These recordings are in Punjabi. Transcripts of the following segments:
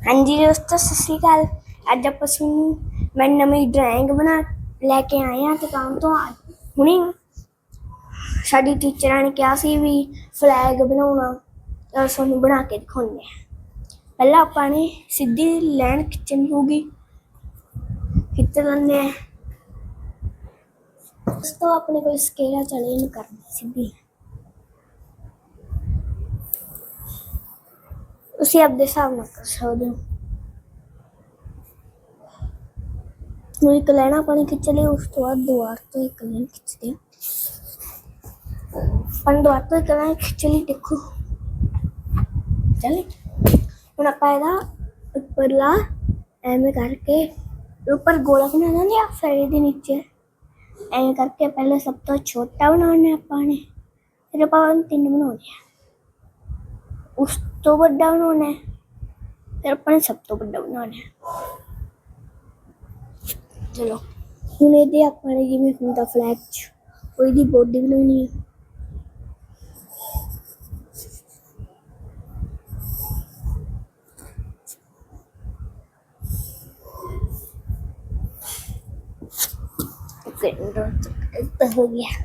ਹਾਂਜੀ ਦੋਸਤੋ, ਸਤਿ ਸ਼੍ਰੀ ਅਕਾਲ। ਅੱਜ ਆਪਾਂ ਤੁਹਾਨੂੰ ਮੈਂ ਨਵੀਂ ਡਰਾਇੰਗ ਬਣਾ ਲੈ ਕੇ ਆਏ ਹਾਂ ਦੁਕਾਨ ਤੋਂ। ਹੁਣੇ ਹੁਣੀ ਸਾਡੀ ਟੀਚਰਾਂ ਨੇ ਕਿਹਾ ਸੀ ਵੀ ਫਲੈਗ ਬਣਾਉਣਾ, ਤਾਂ ਤੁਹਾਨੂੰ ਬਣਾ ਕੇ ਦਿਖਾਉਂਦੇ ਆ ਪਹਿਲਾਂ ਆਪਾਂ ਨੇ ਸਿੱਧੀ ਲਾਈਨ ਖਿੱਚਣੀ ਹੋਊਗੀ ਖਿੱਚ ਲੈਂਦੇ ਆ ਉਸ ਤੋਂ ਆਪਣੇ ਕੋਈ ਸਕੇਲ ਚਲੇ ਨਹੀਂ ਕਰਨੀ ਸਿੱਧੀ। ਤੁਸੀਂ ਆਪਦੇ ਹਿਸਾਬ ਨਾਲ ਕਰ ਸਕਦੇ ਹੋ ਨੂੰ ਇੱਕ ਲੈਣਾ ਆਪਾਂ ਨੇ ਖਿੱਚ ਲਿਆ ਉਸ ਤੋਂ ਬਾਅਦ ਦੁਆਰ ਤੋਂ ਇੱਕ ਲਾਈਨ ਖਿੱਚਦੇ ਹਾਂ ਆਪਾਂ ਦੁਆਰ ਤੋਂ ਇੱਕ ਲਾਈਨ ਖਿੱਚ ਲਈ ਦੇਖੋ ਚਲੇ ਹੁਣ ਆਪਾਂ ਇਹਦਾ ਉੱਪਰਲਾ ਐਵੇਂ ਕਰਕੇ ਉੱਪਰ ਗੋਲਾ ਬਣਾ ਦਿੰਦੇ ਆ ਫਿਰ ਇਹਦੇ ਨੀਚੇ ਐਵੇਂ ਕਰਕੇ ਪਹਿਲੇ ਸਭ ਤੋਂ ਛੋਟਾ ਬਣਾਉਣਾ ਆਪਾਂ ਨੇ ਫਿਰ ਆਪਾਂ ਤਿੰਨ ਬਣਾਉਣੇ ਆ ਉਸ तो बट डाउन होना है। सब तो बट डाउन चलो। उन्हें दे आप मारे गेम में फ्लैग कोई भी बहुत है। तो तो हो गया।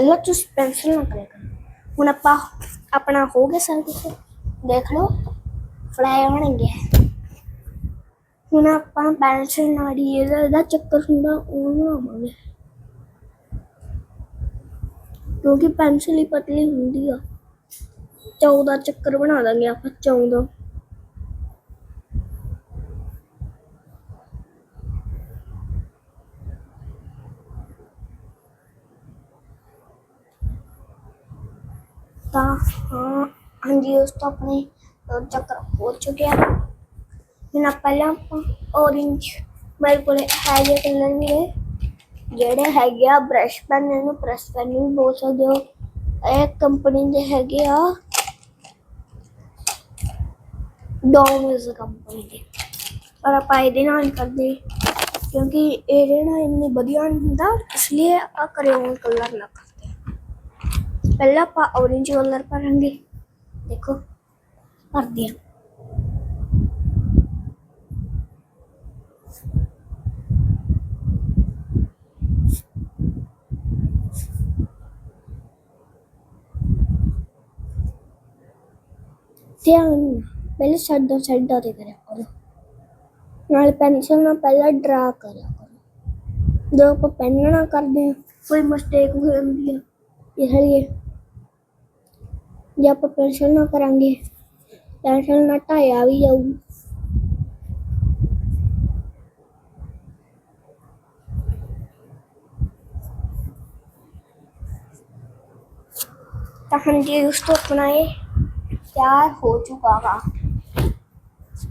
ਪਹਿਲਾਂ ਤੁਸੀਂ ਪੈਨਸਲ ਨਾਲ ਕਰਿਆ ਕਰੋ। ਹੁਣ ਆਪਾਂ ਆਪਣਾ ਹੋ ਗਿਆ ਸਾਰਾ ਕੁਝ ਦੇਖ ਲਓ ਫੜਾਏ ਬਣ ਗਿਆ ਹੁਣ ਆਪਾਂ ਪੈਨਸਲ ਨਾਲ ਹੀ ਇਹਦਾ ਇਹਦਾ ਚੱਕਰ ਹੁੰਦਾ ਉਹ ਬਣਾਵਾਂਗੇ। ਕਿਉਂਕਿ ਪੈਨਸਲ ਹੀ ਪਤਲੀ ਹੁੰਦੀ ਆ। 14 ਚੱਕਰ ਬਣਾ ਦਾਂਗੇ ਆਪਾਂ 14 ਤਾਂ, ਹਾਂ, ਹਾਂਜੀ, ਉਸ ਤੋਂ ਆਪਣੇ ਚੱਕਰ ਹੋ ਚੁੱਕਿਆ। ਹੁਣ ਪਹਿਲਾਂ ਆਪਾਂ orange ਮੇਰੇ ਕੋਲ ਹੈਗੇ ਕਲਰ ਨੇ। ਜਿਹੜੇ ਹੈਗੇ ਆ ਬ੍ਰਸ਼ ਪੈਨ ਇਹਨੂੰ ਪ੍ਰੈਸ ਪੈਨ ਵੀ ਬੋਲ ਸਕਦੇ ਹੋ। ਇਹ ਕੰਪਨੀ ਦੇ ਹੈਗੇ ਆ। ਡੋਮਸ ਕੰਪਨੀ ਦੇ। ਪਰ ਆਪਾਂ ਇਹਦੇ ਨਾਲ ਕਰਦੇ, ਕਿਉਂਕਿ ਇਹਦੇ ਨਾਲ ਇੰਨੀ ਵਧੀਆ ਨਹੀਂ ਹੁੰਦਾ, ਇਸ ਲਈ ਆ ਕਰਿਓਨ ਕਲਰ ਨਾ ਕਰਦੇ ਪਹਿਲਾਂ ਆਪਾਂ orange ਕਲਰ ਭਰਾਂਗੇ। ਦੇਖੋ ਭਰਦੇ ਹਾਂ। ਧਿਆਨ ਨਾਲ, ਪਹਿਲੇ ਸਾਈਡਾਂ ਸਾਈਡਾਂ ਤੇ ਕਰਿਆ ਕਰੋ। ਨਾਲ ਪੈਨਸਲ ਨਾਲ ਪਹਿਲਾਂ ਡਰਾ ਕਰਿਆ ਕਰੋ। ਜਦੋਂ ਆਪਾਂ ਪੈਨ ਨਾਲ ਕਰਦੇ ਹਾਂ ਕੋਈ ਮਿਸਟੇਕ ਹੋ ਜਾਂਦੀ ਹੈ ਇਸ ਲਈ ਜੇ ਆਪਾਂ ਪੈਨਸਲ ਨਾ ਕਰਾਂਗੇ ਪੈਨਸਲ ਨਾਲ ਢਾਇਆ ਵੀ ਜਾਊ। ਤਾਂ ਹਾਂਜੀ ਉਸ ਤੋਂ ਆਪਣਾ ਇਹ ਤਿਆਰ ਹੋ ਚੁੱਕਾ ਵਾ,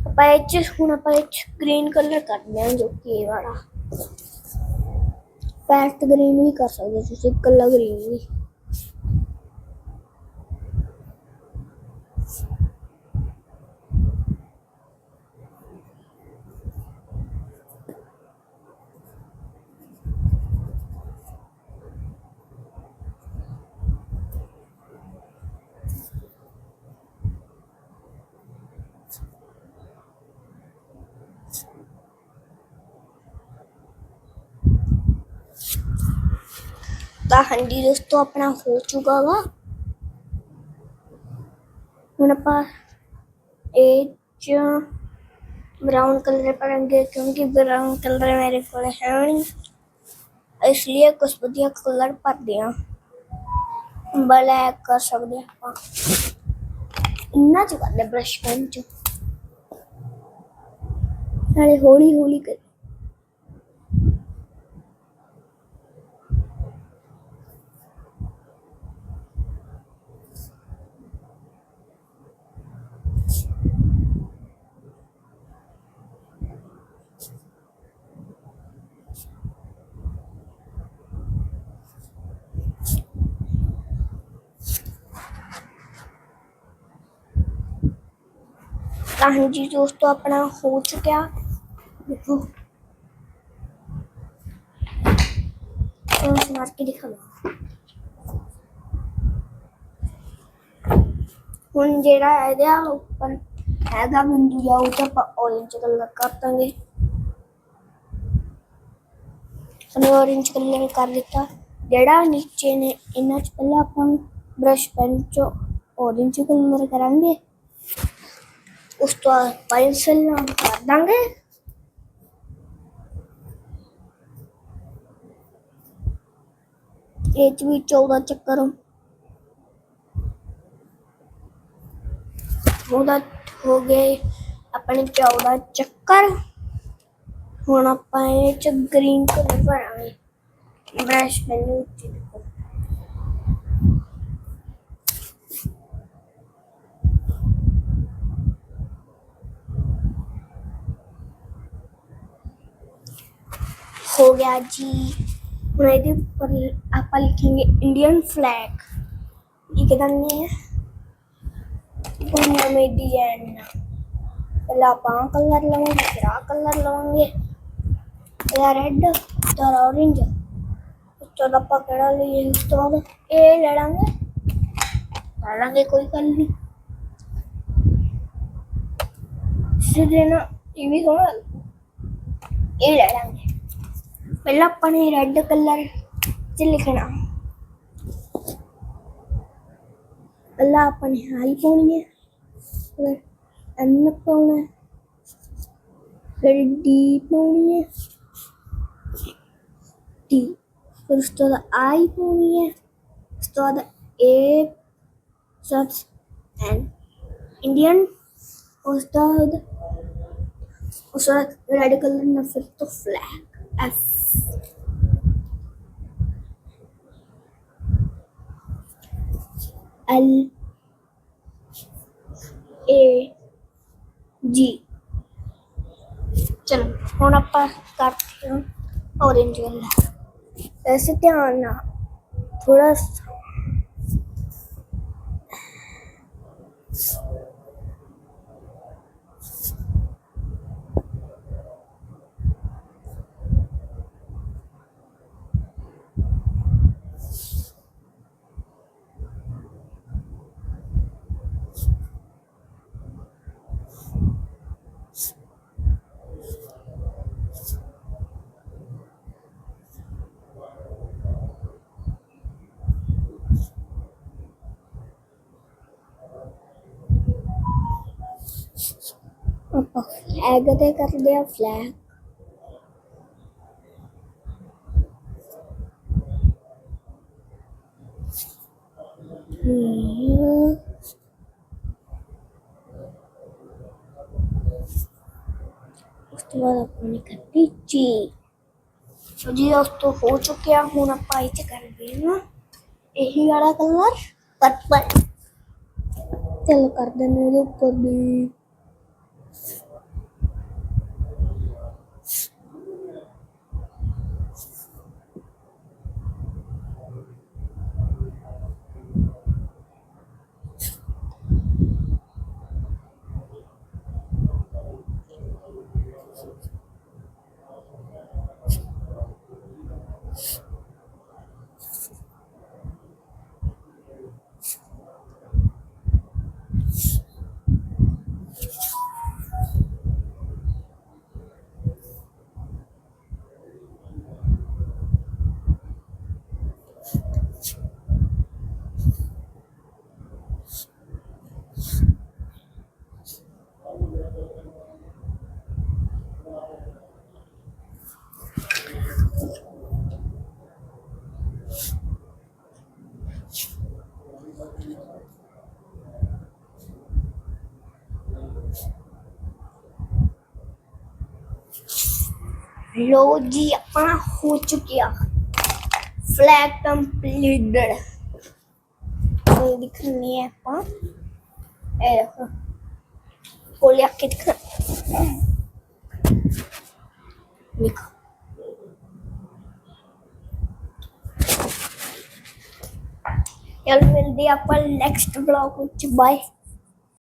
ਆਪਾਂ ਇਹ 'ਚ ਹੁਣ ਆਪਾਂ ਇਹ 'ਚ ਗ੍ਰੀਨ ਕਲਰ ਕਰਦੇ ਹਾਂ ਜੋ ਕਿ ਇਹ ਵਾਲਾ। ਪੈਸਟ ਗ੍ਰੀਨ ਵੀ ਕਰ ਸਕਦੇ ਤੁਸੀਂ ਕੱਲਾ ਗ੍ਰੀਨ ਵੀ। ਤਾਂ ਹਾਂਜੀ ਦੋਸਤੋ ਆਪਣਾ ਹੋ ਚੁੱਕਾ ਵਾ। ਹੁਣ ਆਪਾਂ ਇਹ ਚ ਬਰਾਊਨ ਕਲਰ ਭਰਾਂਗੇ ਕਿਉਂਕਿ ਬਰਾਊਨ ਕਲਰ ਮੇਰੇ ਕੋਲ ਹੈ ਨਹੀਂ। ਇਸ ਲਈ ਕੁਝ ਵਧੀਆ ਕਲਰ ਭਰਦੇ ਆ ਬਲੈਕ ਕਰ ਸਕਦੇ ਹਾਂ ਆਪਾਂ। ਇੰਨਾ ਚ ਕਰਦੇ ਬ੍ਰਸ਼ ਪੈਨ ਚ। ਨਾਲੇ ਤਾਂ ਹਾਂਜੀ ਦੋਸਤੋ ਆਪਣਾ ਹੋ ਚੁੱਕਿਆ ਦੇਖੋ ਉਹ ਮਾਰ ਕੇ ਦਿਖਾਵਾਂ ਹੁਣ ਜਿਹੜਾ ਇਹਦਾ ਉੱਪਰ ਹੈਗਾ ਬਿੰਦੂ ਜਾ ਉਹ ਤਾਂ ਆਪਾਂ orange ਕਲਰ ਕਰ ਦਾਂਗੇ ਸਾਨੂੰ orange ਕਲਰ ਕਰ ਦਿੱਤਾ। ਜਿਹੜਾ ਨੀਚੇ ਨੇ, ਇਹਨਾਂ ਚ ਪਹਿਲਾਂ ਆਪਾਂ ਬ੍ਰਸ਼ ਪੈਨ ਚੋਂ orange ਕਲਰ ਕਰਾਂਗੇ। ਉਸ ਤੋਂ ਬਾਅਦ ਪੈਨਸਲ ਨਾਲ ਕਰ ਦਾਂਗੇ ਇਹ ਚ ਵੀ 14 ਚੱਕਰ ਉਹਦਾ ਹੋ ਗਏ ਆਪਣੇ 14 ਚੱਕਰ ਹੁਣ ਆਪਾਂ ਇਹ ਚ ਗ੍ਰੀਨ ਕਲਰ ਭਰਾਂਗੇ ਬ੍ਰਸ਼ ਮੈਨੂੰ ਵਿੱਚ ਦੇਖੋ ਹੋ ਗਿਆ ਜੀ ਹੁਣ ਇਹਦੇ ਉੱਪਰ ਆਪਾਂ ਲਿਖेंगे ਇੰਡੀਅਨ ਫਲੈਗ ਲਿਖ ਦਿੰਦੇ ਆ ਕੋਈ ਨਵੇਂ ਡਿਜ਼ਾਈਨ ਨਾਲ ਪਹਿਲਾਂ ਆਪਾਂ ਕਲਰ ਲਵਾਂਗੇ ਫਿਰ ਆਹ ਕਲਰ ਲਵਾਂਗੇ ਇਹਦਾ ਰੈੱਡ ਤੇ orange ਉਸ ਤੋਂ ਬਾਅਦ ਆਪਾਂ ਕਿਹੜਾ ਲਈਏ ਉਸ ਤੋਂ ਬਾਅਦ ਇਹ ਲੈ ਲਾਂਗੇ ਲੈ ਲਾਂਗੇ ਕੋਈ ਪਹਿਲਾਂ ਆਪਾਂ ਨੇ ਰੈੱਡ ਕਲਰ ਚ ਲਿਖਣਾ। ਪਹਿਲਾਂ ਆਪਾਂ ਨੇ ਹਾਈ ਪਾਉਣੀ ਹੈ, ਫਿਰ ਐਨ ਪਾਉਣਾ ਫਿਰ ਡੀ ਪਾਉਣੀ ਹੈ ਡੀ ਫਿਰ ਉਸ ਤੋਂ ਬਾਅਦ ਆਈ ਪਾਉਣੀ ਹੈ, ਉਸ ਤੋਂ ਬਾਅਦ ਏ ਸਬਸ ਐਨ ਇੰਡੀਅਨ ਉਸ ਤੋਂ ਬਾਅਦ, ਉਸ ਤੋਂ ਬਾਅਦ ਰੈਡ ਕਲਰ ਨਾਲ ਫਿਰ ਤੋਂ flag F L A G ਚਲੋ ਹੁਣ ਆਪਾਂ ਕਰਦੇ ਹਾਂ orange ਵਾਲਾ। ਵੈਸੇ ਧਿਆਨ ਨਾਲ ਥੋੜਾ ਆਪਾਂ ਫਲੈਗ ਤੇ ਕਰਦੇ ਆ ਫਲੈਗ ਉਸ ਤੋਂ ਬਾਅਦ ਆਪਾਂ ਨੇ ਕਰਤੀ ਜੀ ਸੋ ਜੀ ਉਸ ਤੋਂ ਹੋ ਚੁੱਕਿਆ, ਹੁਣ ਆਪਾਂ ਇਹ ਚ ਕਰਦੇ ਹਾਂ। ਇਹੀ ਵਾਲਾ ਕਲਰ ਪਰਪਲ ਚਲੋ ਕਰ ਦਿੰਦੇ ਇਹਦੇ ਉੱਪਰ ਵੀ। ਲੋ ਜੀ ਆਪਣਾ ਹੋ ਚੁੱਕਿਆ ਫਲੈਗ ਕੰਪਲੀਟਡ ਇਹ ਦਿਖਣੀ ਹੈ ਆਪਾਂ। ਇਹ ਦੇਖੋ। ਕੋਲੇ ਆਕੇ ਦਿਖਾ। ਦੇਖੋ। ਚਲ ਮਿਲਦੇ ਆਪਾਂ ਨੈਕਸਟ ਵਲੌਗ ਵਿੱਚ। ਬਾਏ